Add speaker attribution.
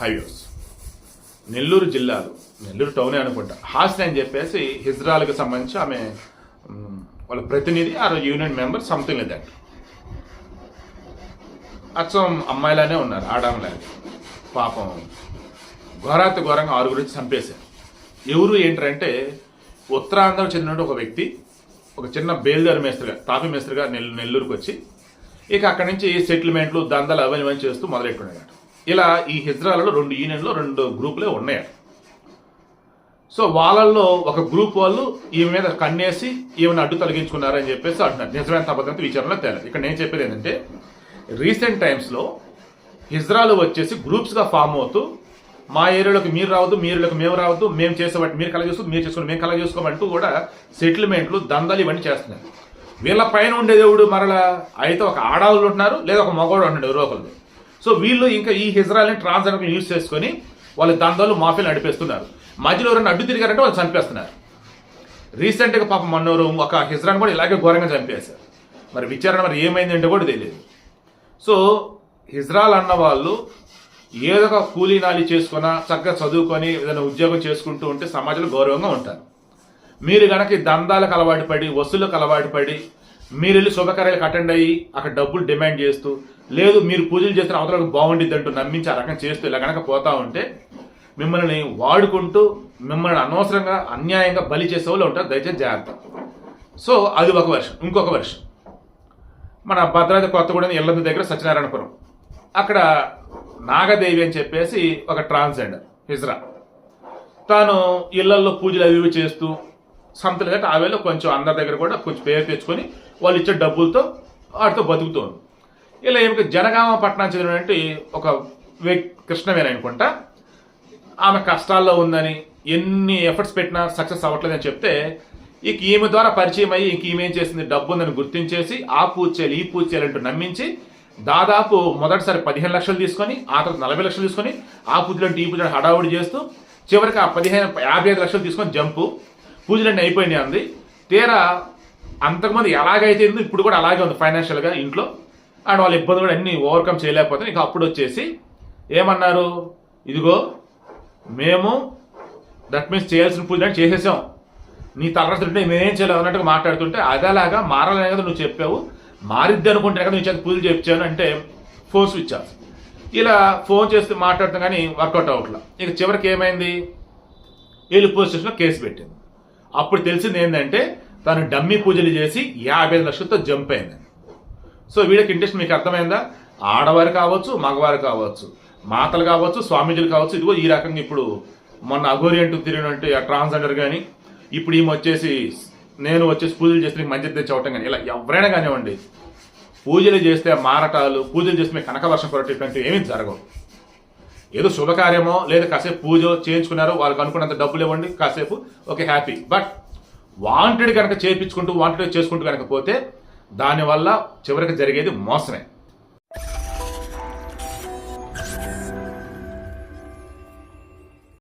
Speaker 1: Highways. Nellore జిల్లాలో నెల్లూరు టౌనే అనుకుంటా. హాసిని అని చెప్పేసి హిజ్రాలకు సంబంధించి ఆమె వాళ్ళ ప్రతినిధి ఆ యూనియన్ మెంబర్ సంథింగ్ లేదు అచ్చం అమ్మాయిలానే ఉన్నారు ఆడామలాగా పాపం ఘోరాతి ఘోరంగా ఆరుగురు చంపేశారు. ఎవరు ఏంటంటే ఉత్తరాంధ్ర చెందిన ఒక వ్యక్తి ఒక చిన్న బేల్దారి మేస్త్రిగా తాపి మేస్త్రిగా నెల్ నెల్లూరుకు వచ్చి ఇక అక్కడి నుంచి సెటిల్మెంట్లు దందాలు అవన్నీ చేస్తూ మొదలెట్టుకున్నాడు ఇలా ఈ హిజ్రాలలో రెండు యూనియన్లో రెండు గ్రూపులే ఉన్నాయి. సో వాళ్ళల్లో ఒక గ్రూప్ వాళ్ళు ఈమె మీద కన్నేసి ఈమెను అడ్డు తొలగించుకున్నారని చెప్పేసి అంటున్నారు. నిజమైన అబద్ధంతో విచారణలో తేలేదు. ఇక్కడ నేను చెప్పేది ఏంటంటే రీసెంట్ టైమ్స్లో హిజ్రాలు వచ్చేసి గ్రూప్స్గా ఫామ్ అవుతూ మా ఏరియాలోకి మీరు రావద్దు మీ ఏరియాలోకి మేము రావద్దు మేము చేసేవాటి మీరు కలగ చేసుకో మీరు చేసుకోండి మేము కలగ చేసుకోమంటూ కూడా సెటిల్మెంట్లు దందాలు ఇవన్నీ చేస్తున్నారు. వీళ్ళ పైన ఉండే దేవుడు మరలా అయితే ఒక ఆడవాళ్ళు ఉంటున్నారు లేదా ఒక మగవాడు ఉంటున్నాడు ఎవరో ఒకరు సో వీళ్ళు ఇంకా ఈ హిజ్రాల్ని ట్రాన్స్జెండర్ యూజ్ చేసుకొని వాళ్ళ దందాలు మాఫీలు నడిపేస్తున్నారు. మధ్యలో ఎవరైనా అడ్డు తిరిగారంటే వాళ్ళు చంపేస్తున్నారు. రీసెంట్గా పాపం మన్నోరు ఒక హిజ్రాన్ కూడా ఇలాగే ఘోరంగా చంపేశారు. మరి విచారణ మరి ఏమైందంటే కూడా తెలియదు. సో హిజ్రాల్ అన్న వాళ్ళు ఏదో ఒక కూలీ నాలి చేసుకున్నా చక్కగా చదువుకొని ఏదైనా ఉద్యోగం చేసుకుంటూ ఉంటే సమాజంలో గౌరవంగా ఉంటారు. మీరు కనుక దందాలకు అలవాటు పడి వసూళ్ళకు అలవాటు పడి మీరు వెళ్ళి శుభకార్యాలకు అటెండ్ అయ్యి అక్కడ డబ్బులు డిమాండ్ చేస్తూ లేదు మీరు పూజలు చేసిన అవతలకు బాగుండిద్ది అంటూ నమ్మించి ఆ రకం చేస్తూ ఇలా గనక పోతా ఉంటే మిమ్మల్ని వాడుకుంటూ మిమ్మల్ని అనవసరంగా అన్యాయంగా బలి చేసే వాళ్ళు ఉంటారు. దయచేసి జాగ్రత్త. సో అది ఒక వర్షం. ఇంకొక వర్షం. మన భద్రాద్రి కొత్తగూడెం ఇళ్ళందు దగ్గర సత్యనారాయణపురం. అక్కడ నాగదేవి అని చెప్పేసి ఒక ట్రాన్స్జెండర్ హిజ్రా. తాను ఇళ్ళల్లో పూజలు అవి ఇవి చేస్తూ సంతలు గట్ట ఆవేలో కొంచెం అందరి దగ్గర కూడా కొంచెం పేరు తెచ్చుకొని వాళ్ళు ఇచ్చే డబ్బులతో వాటితో బతుకుతోంది. ఇలా ఏమిటి జనగామ పట్టణం చెందినటువంటి ఒక వ్యక్తి అనుకుంటా. ఆమె కష్టాల్లో ఉందని ఎన్ని ఎఫర్ట్స్ పెట్టినా సక్సెస్ అవ్వట్లేదని చెప్తే ఇక ఈమె ద్వారా పరిచయం అయ్యి ఇంక ఈమె ఏం చేసింది? డబ్బు ఉందని గుర్తించేసి ఆ పూజ చేయాలి ఈ పూజ చేయాలంటూ నమ్మించి దాదాపు మొదటిసారి పదిహేను లక్షలు తీసుకొని ఆ తర్వాత నలభై లక్షలు తీసుకొని ఆ పూజలు ఈ పూజలు హడావుడి చేస్తూ చివరికి ఆ పదిహేను యాభై ఐదు లక్షలు తీసుకొని జంపు. పూజలన్నీ అయిపోయినాయి అంది. తీరా అంతకుముందు ఎలాగైతే ఇప్పుడు కూడా అలాగే ఉంది ఫైనాన్షియల్గా ఇంట్లో. అండ్ వాళ్ళ ఇబ్బంది కూడా అన్ని ఓవర్కమ్ చేయలేకపోతే ఇక అప్పుడు వచ్చేసి ఏమన్నారు? ఇదిగో మేము దట్ మీన్స్ చేయాల్సిన పూజ అని చేసేసాం. నీ తలరాత్రి మేమేం చేయలేము అన్నట్టుగా మాట్లాడుతుంటే అదేలాగా మారాలనే కదా నువ్వు చెప్పావు. మారిద్ది అనుకుంటే కదా నువ్వు చేత పూజలు చెప్తాను అంటే ఫోన్ స్విచ్ ఆఫ్ ఇలా ఫోన్ చేస్తే మాట్లాడతాం కానీ వర్కౌట్ అవ్వట్లా. ఇక చివరికి ఏమైంది? వీళ్ళు పోలీస్ స్టేషన్లో కేసు పెట్టింది. అప్పుడు తెలిసింది ఏంటంటే తను డమ్మీ పూజలు చేసి యాభై ఐదు లక్షలతో జంప్ అయింది. సో వీడికి ఇంట్రెస్ట్ మీకు అర్థమైందా? ఆడవారు కావచ్చు మగవారు కావచ్చు మాతలు కావచ్చు స్వామీజీలు కావచ్చు ఇదిగో ఈ రకంగా ఇప్పుడు మొన్న అఘోరి అంటూ తిరిగినట్టు ట్రాన్స్జెండర్ కానీ ఇప్పుడు ఈమె వచ్చేసి నేను వచ్చేసి పూజలు చేస్తే మంచి తెచ్చవటం కానీ ఇలా ఎవరైనా కానివ్వండి పూజలు చేస్తే మారటాలు పూజలు చేస్తే మీకు కనక వర్షం పడటం ఏమీ జరగవు. ఏదో శుభకార్యమో లేదా కాసేపు పూజ చేయించుకున్నారో వాళ్ళకి అనుకున్నంత డబ్బులు ఇవ్వండి కాసేపు ఓకే హ్యాపీ. బట్ వాంటెడ్ కనుక చేయించుకుంటూ వాంటెడ్ చేసుకుంటూ కనుక పోతే దానివల్ల చివరికి జరిగేది మోసమే.